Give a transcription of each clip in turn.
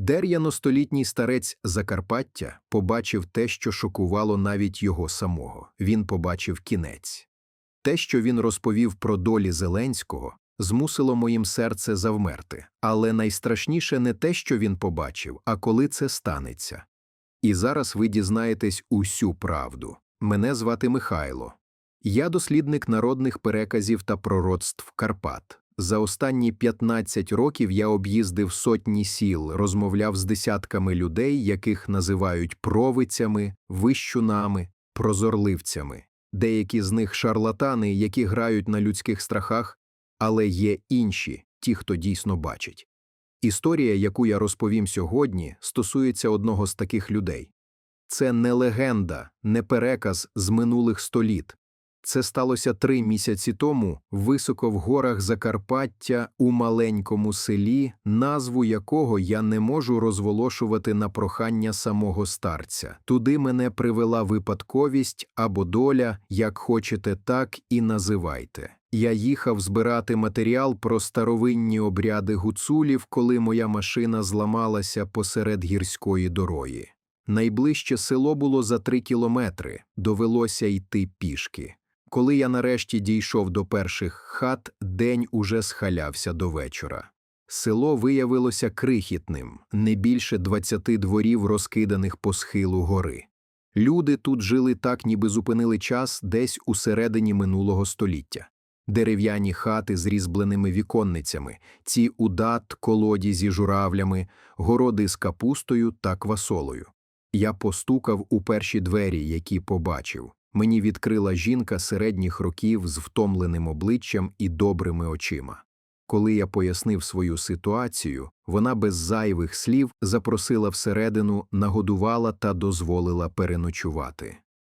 Дер'яностолітній старець Закарпаття побачив те, що шокувало навіть його самого. Він побачив кінець. Те, що він розповів про долі Зеленського, змусило моїм серце завмерти. Але найстрашніше не те, що він побачив, а коли це станеться. І зараз ви дізнаєтесь усю правду. Мене звати Михайло. Я дослідник народних переказів та пророцтв Карпат. За останні 15 років я об'їздив сотні сіл, розмовляв з десятками людей, яких називають провицями, вищунами, прозорливцями. Деякі з них шарлатани, які грають на людських страхах, але є інші, ті, хто дійсно бачить. Історія, яку я розповім сьогодні, стосується одного з таких людей. Це не легенда, не переказ з минулих століт. Це сталося три місяці тому, високо в горах Закарпаття, у маленькому селі, назву якого я не можу розволошувати на прохання самого старця. Туди мене привела випадковість або доля, як хочете, так і називайте. Я їхав збирати матеріал про старовинні обряди гуцулів, коли моя машина зламалася посеред гірської дороги. Найближче село було за три кілометри, довелося йти пішки. Коли я нарешті дійшов до перших хат, день уже схалявся до вечора. Село виявилося крихітним, не більше двадцяти дворів, розкиданих по схилу гори. Люди тут жили так, ніби зупинили час десь у середині минулого століття. Дерев'яні хати з різьбленими віконницями, ці удат, колоді зі журавлями, городи з капустою та квасолою. Я постукав у перші двері, які побачив. Мені відкрила жінка середніх років з втомленим обличчям і добрими очима. Коли я пояснив свою ситуацію, вона без зайвих слів запросила всередину, нагодувала та дозволила переночувати.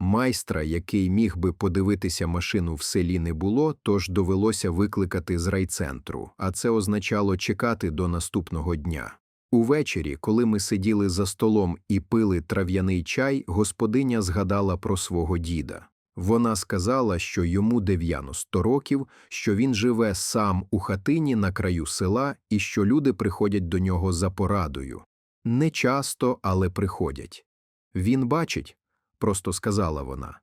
Майстра, який міг би подивитися машину в селі, не було, тож довелося викликати з райцентру, а це означало чекати до наступного дня. Увечері, коли ми сиділи за столом і пили трав'яний чай, господиня згадала про свого діда. Вона сказала, що йому 90 років, що він живе сам у хатині на краю села і що люди приходять до нього за порадою. Не часто, але приходять. Він бачить, просто сказала вона.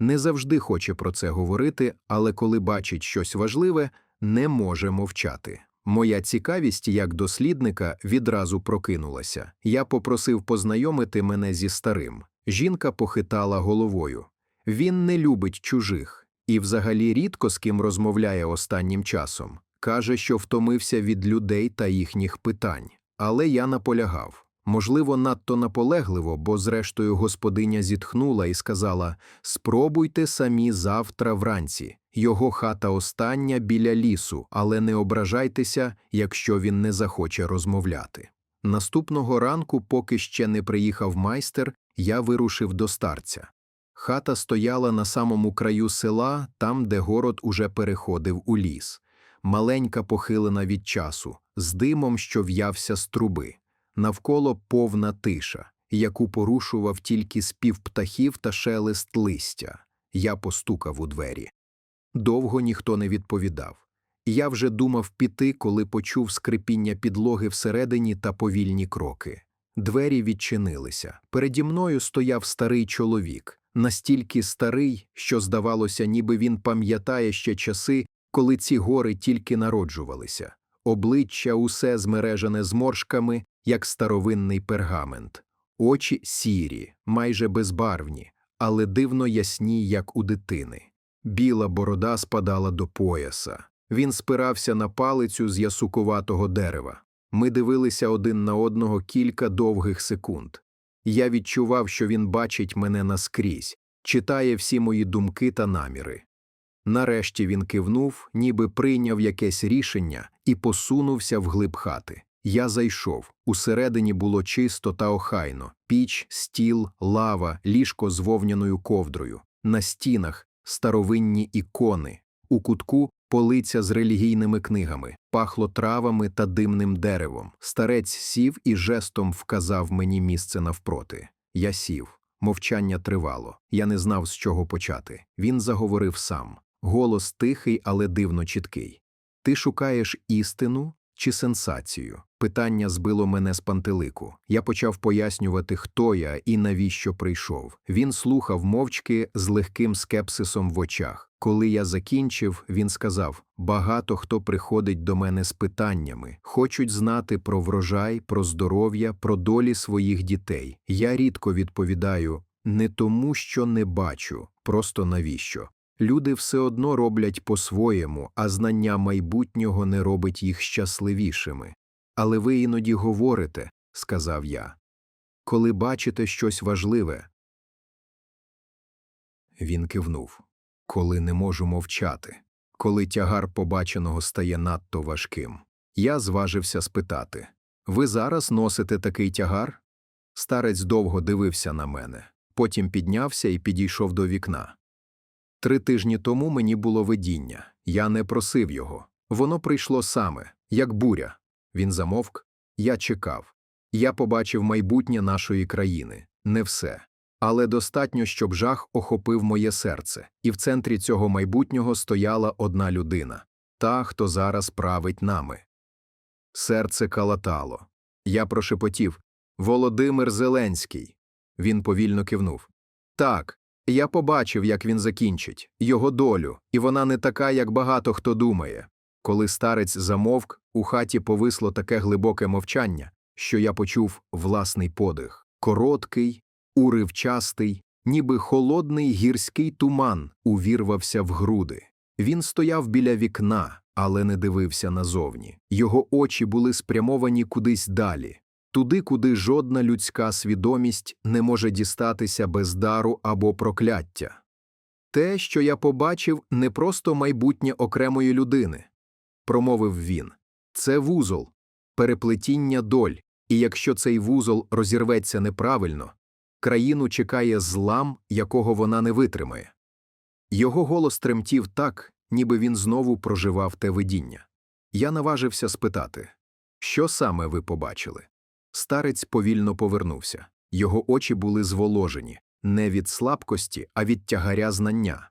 Не завжди хоче про це говорити, але коли бачить щось важливе, не може мовчати. Моя цікавість як дослідника відразу прокинулася. Я попросив познайомити мене зі старим. Жінка похитала головою. Він не любить чужих і взагалі рідко з ким розмовляє останнім часом. Каже, що втомився від людей та їхніх питань. Але я наполягав. Можливо, надто наполегливо, бо, зрештою, господиня зітхнула і сказала Спробуйте самі завтра вранці. Його хата остання біля лісу, але не ображайтеся, якщо він не захоче розмовляти. Наступного ранку, поки ще не приїхав майстер, я вирушив до старця. Хата стояла на самому краю села, там, де город уже переходив у ліс, маленька похилена від часу, з димом, що в'явся з труби навколо повна тиша, яку порушував тільки спів птахів та шелест листя. Я постукав у двері. Довго ніхто не відповідав. Я вже думав піти, коли почув скрипіння підлоги всередині та повільні кроки. Двері відчинилися. Переді мною стояв старий чоловік, настільки старий, що, здавалося, ніби він пам'ятає ще часи, коли ці гори тільки народжувалися. Обличчя усе змережене зморшками, як старовинний пергамент, очі сірі, майже безбарвні, але дивно ясні, як у дитини. Біла борода спадала до пояса. Він спирався на палицю з ясукуватого дерева. Ми дивилися один на одного кілька довгих секунд. Я відчував, що він бачить мене наскрізь, читає всі мої думки та наміри. Нарешті він кивнув, ніби прийняв якесь рішення і посунувся вглиб хати. Я зайшов. Усередині було чисто та охайно піч, стіл, лава, ліжко з вовняною ковдрою, на стінах старовинні ікони, у кутку полиця з релігійними книгами, пахло травами та димним деревом. Старець сів і жестом вказав мені місце навпроти. Я сів. Мовчання тривало. Я не знав, з чого почати. Він заговорив сам. Голос тихий, але дивно чіткий. Ти шукаєш істину чи сенсацію? Питання збило мене з пантелику. Я почав пояснювати, хто я і навіщо прийшов. Він слухав мовчки з легким скепсисом в очах. Коли я закінчив, він сказав: багато хто приходить до мене з питаннями, хочуть знати про врожай, про здоров'я, про долі своїх дітей. Я рідко відповідаю не тому, що не бачу, просто навіщо. Люди все одно роблять по-своєму, а знання майбутнього не робить їх щасливішими. Але ви іноді говорите, сказав я, коли бачите щось важливе. Він кивнув коли не можу мовчати, коли тягар побаченого стає надто важким. Я зважився спитати Ви зараз носите такий тягар? Старець довго дивився на мене, потім піднявся і підійшов до вікна. Три тижні тому мені було видіння, я не просив його. Воно прийшло саме, як буря. Він замовк, я чекав. Я побачив майбутнє нашої країни, не все. Але достатньо, щоб жах охопив моє серце, і в центрі цього майбутнього стояла одна людина та, хто зараз править нами. Серце калатало. Я прошепотів Володимир Зеленський. Він повільно кивнув. Так, я побачив, як він закінчить, його долю, і вона не така, як багато хто думає. Коли старець замовк, у хаті повисло таке глибоке мовчання, що я почув власний подих короткий, уривчастий, ніби холодний гірський туман увірвався в груди. Він стояв біля вікна, але не дивився назовні. Його очі були спрямовані кудись далі, туди, куди жодна людська свідомість не може дістатися без дару або прокляття. Те, що я побачив, не просто майбутнє окремої людини, промовив він. Це вузол, переплетіння доль, і якщо цей вузол розірветься неправильно, країну чекає злам, якого вона не витримає. Його голос тремтів так, ніби він знову проживав те видіння. Я наважився спитати, що саме ви побачили? Старець повільно повернувся. Його очі були зволожені не від слабкості, а від тягаря знання.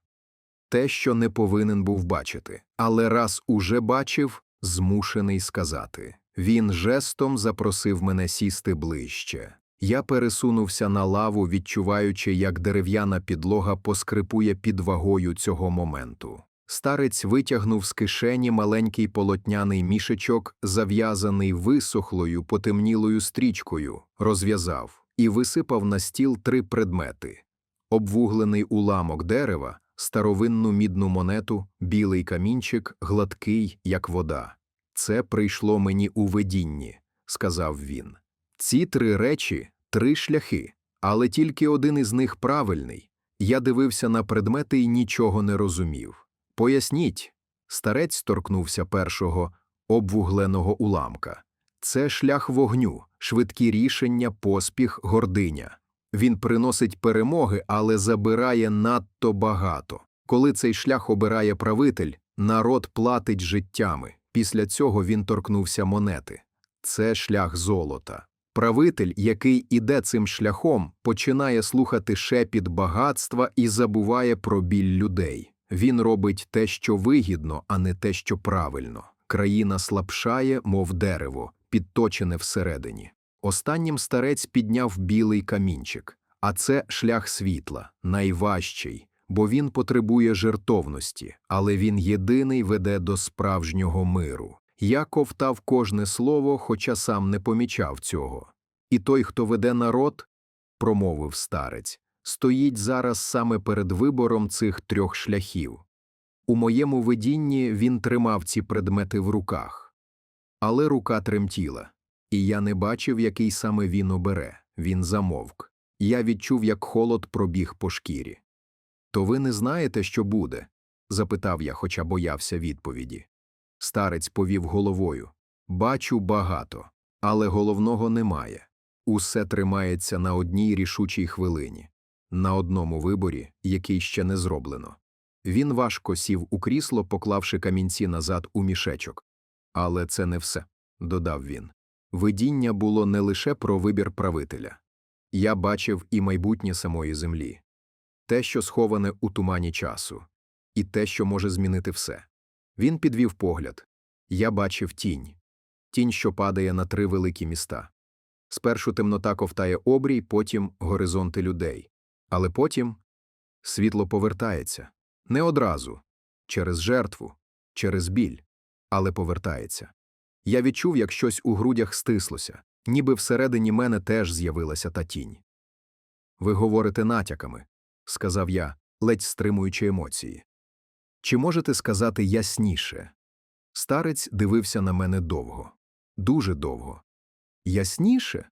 Те, що не повинен був бачити, але раз уже бачив, змушений сказати. Він жестом запросив мене сісти ближче. Я пересунувся на лаву, відчуваючи, як дерев'яна підлога поскрипує під вагою цього моменту. Старець витягнув з кишені маленький полотняний мішечок, зав'язаний висохлою, потемнілою стрічкою, розв'язав і висипав на стіл три предмети обвуглений уламок дерева, старовинну мідну монету, білий камінчик, гладкий, як вода. Це прийшло мені у видінні, сказав він. Ці три речі три шляхи, але тільки один із них правильний. Я дивився на предмети і нічого не розумів. Поясніть, старець торкнувся першого обвугленого уламка. Це шлях вогню, швидкі рішення, поспіх, гординя. Він приносить перемоги, але забирає надто багато. Коли цей шлях обирає правитель, народ платить життями. Після цього він торкнувся монети. Це шлях золота. Правитель, який іде цим шляхом, починає слухати шепіт багатства і забуває про біль людей. Він робить те, що вигідно, а не те, що правильно. Країна слабшає, мов дерево, підточене всередині. Останнім старець підняв білий камінчик, а це шлях світла, найважчий, бо він потребує жертовності, але він єдиний веде до справжнього миру. Я ковтав кожне слово, хоча сам не помічав цього. І той, хто веде народ, промовив старець, стоїть зараз саме перед вибором цих трьох шляхів. У моєму видінні він тримав ці предмети в руках. Але рука тремтіла, і я не бачив, який саме він обере. Він замовк. Я відчув, як холод пробіг по шкірі. То ви не знаєте, що буде? запитав я, хоча боявся відповіді. Старець повів головою. Бачу багато, але головного немає. Усе тримається на одній рішучій хвилині, на одному виборі, який ще не зроблено. Він важко сів у крісло, поклавши камінці назад у мішечок. Але це не все, додав він. Видіння було не лише про вибір правителя. Я бачив і майбутнє самої землі, те, що сховане у тумані часу, і те, що може змінити все. Він підвів погляд. Я бачив тінь. тінь, що падає на три великі міста. Спершу темнота ковтає обрій, потім горизонти людей. Але потім світло повертається. Не одразу, через жертву, через біль, але повертається. Я відчув, як щось у грудях стислося, ніби всередині мене теж з'явилася та тінь. Ви говорите натяками, сказав я, ледь стримуючи емоції. Чи можете сказати ясніше? Старець дивився на мене довго, дуже довго. Ясніше?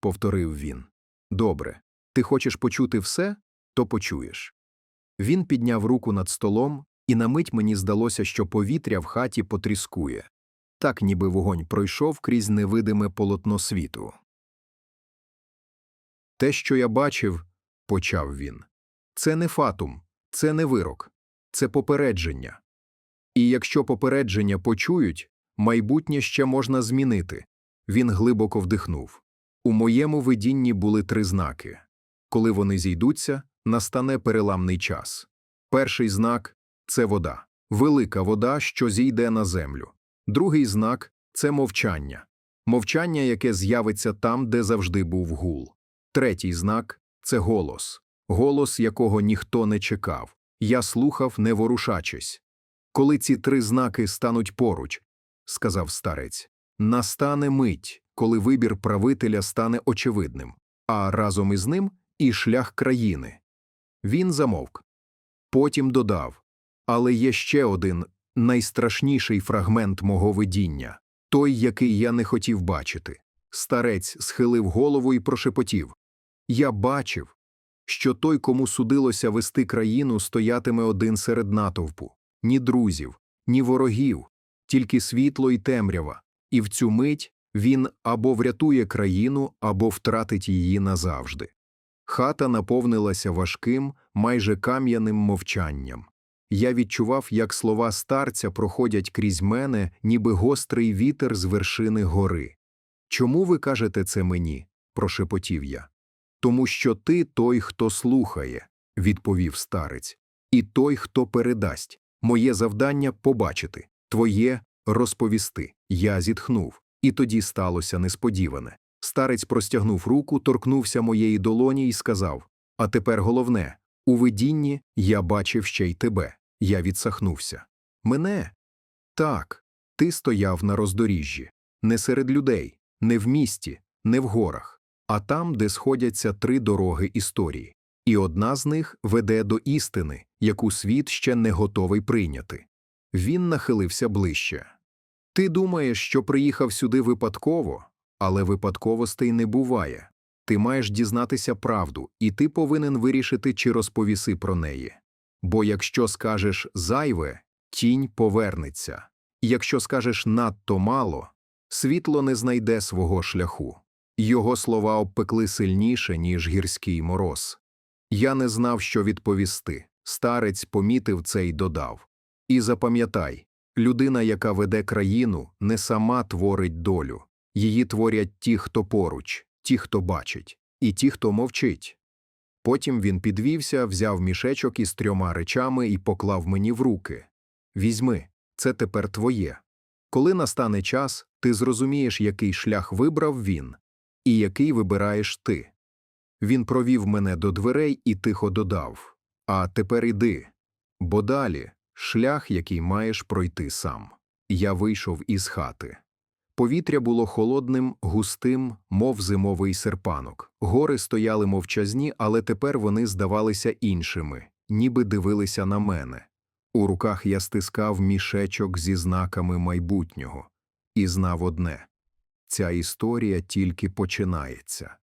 повторив він. Добре, ти хочеш почути все, то почуєш. Він підняв руку над столом, і на мить мені здалося, що повітря в хаті потріскує, так ніби вогонь пройшов крізь невидиме полотно світу. Те, що я бачив, почав він, це не фатум, це не вирок, це попередження. І якщо попередження почують, майбутнє ще можна змінити. Він глибоко вдихнув. У моєму видінні були три знаки. Коли вони зійдуться, настане переламний час. Перший знак це вода, велика вода, що зійде на землю. Другий знак це мовчання, мовчання, яке з'явиться там, де завжди був гул. Третій знак це голос, голос, якого ніхто не чекав. Я слухав, не ворушачись. Коли ці три знаки стануть поруч, сказав старець, настане мить, коли вибір правителя стане очевидним, а разом із ним і шлях країни. Він замовк. Потім додав Але є ще один найстрашніший фрагмент мого видіння той, який я не хотів бачити. Старець схилив голову і прошепотів Я бачив, що той, кому судилося вести країну, стоятиме один серед натовпу ні друзів, ні ворогів, тільки світло і темрява, і в цю мить він або врятує країну, або втратить її назавжди. Хата наповнилася важким, майже кам'яним мовчанням. Я відчував, як слова старця проходять крізь мене, ніби гострий вітер з вершини гори. Чому ви кажете це мені? прошепотів я. Тому що ти той, хто слухає, відповів старець, і той, хто передасть. Моє завдання побачити, твоє розповісти. Я зітхнув, і тоді сталося несподіване. Старець простягнув руку, торкнувся моєї долоні і сказав: А тепер головне у видінні я бачив ще й тебе. Я відсахнувся. Мене? Так, ти стояв на роздоріжжі, не серед людей, не в місті, не в горах, а там, де сходяться три дороги історії, і одна з них веде до істини, яку світ ще не готовий прийняти. Він нахилився ближче. Ти думаєш, що приїхав сюди випадково, але випадковостей не буває. Ти маєш дізнатися правду, і ти повинен вирішити, чи розповіси про неї. Бо якщо скажеш зайве, тінь повернеться, якщо скажеш надто мало, світло не знайде свого шляху. Його слова обпекли сильніше, ніж гірський мороз. Я не знав, що відповісти. Старець помітив це й додав. І запам'ятай людина, яка веде країну, не сама творить долю. Її творять ті, хто поруч, ті, хто бачить, і ті, хто мовчить. Потім він підвівся, взяв мішечок із трьома речами і поклав мені в руки Візьми, це тепер твоє. Коли настане час, ти зрозумієш, який шлях вибрав він, і який вибираєш ти. Він провів мене до дверей і тихо додав А тепер іди, бо далі шлях, який маєш пройти сам. Я вийшов із хати. Повітря було холодним, густим, мов зимовий серпанок. Гори стояли мовчазні, але тепер вони здавалися іншими, ніби дивилися на мене. У руках я стискав мішечок зі знаками майбутнього і знав одне ця історія тільки починається.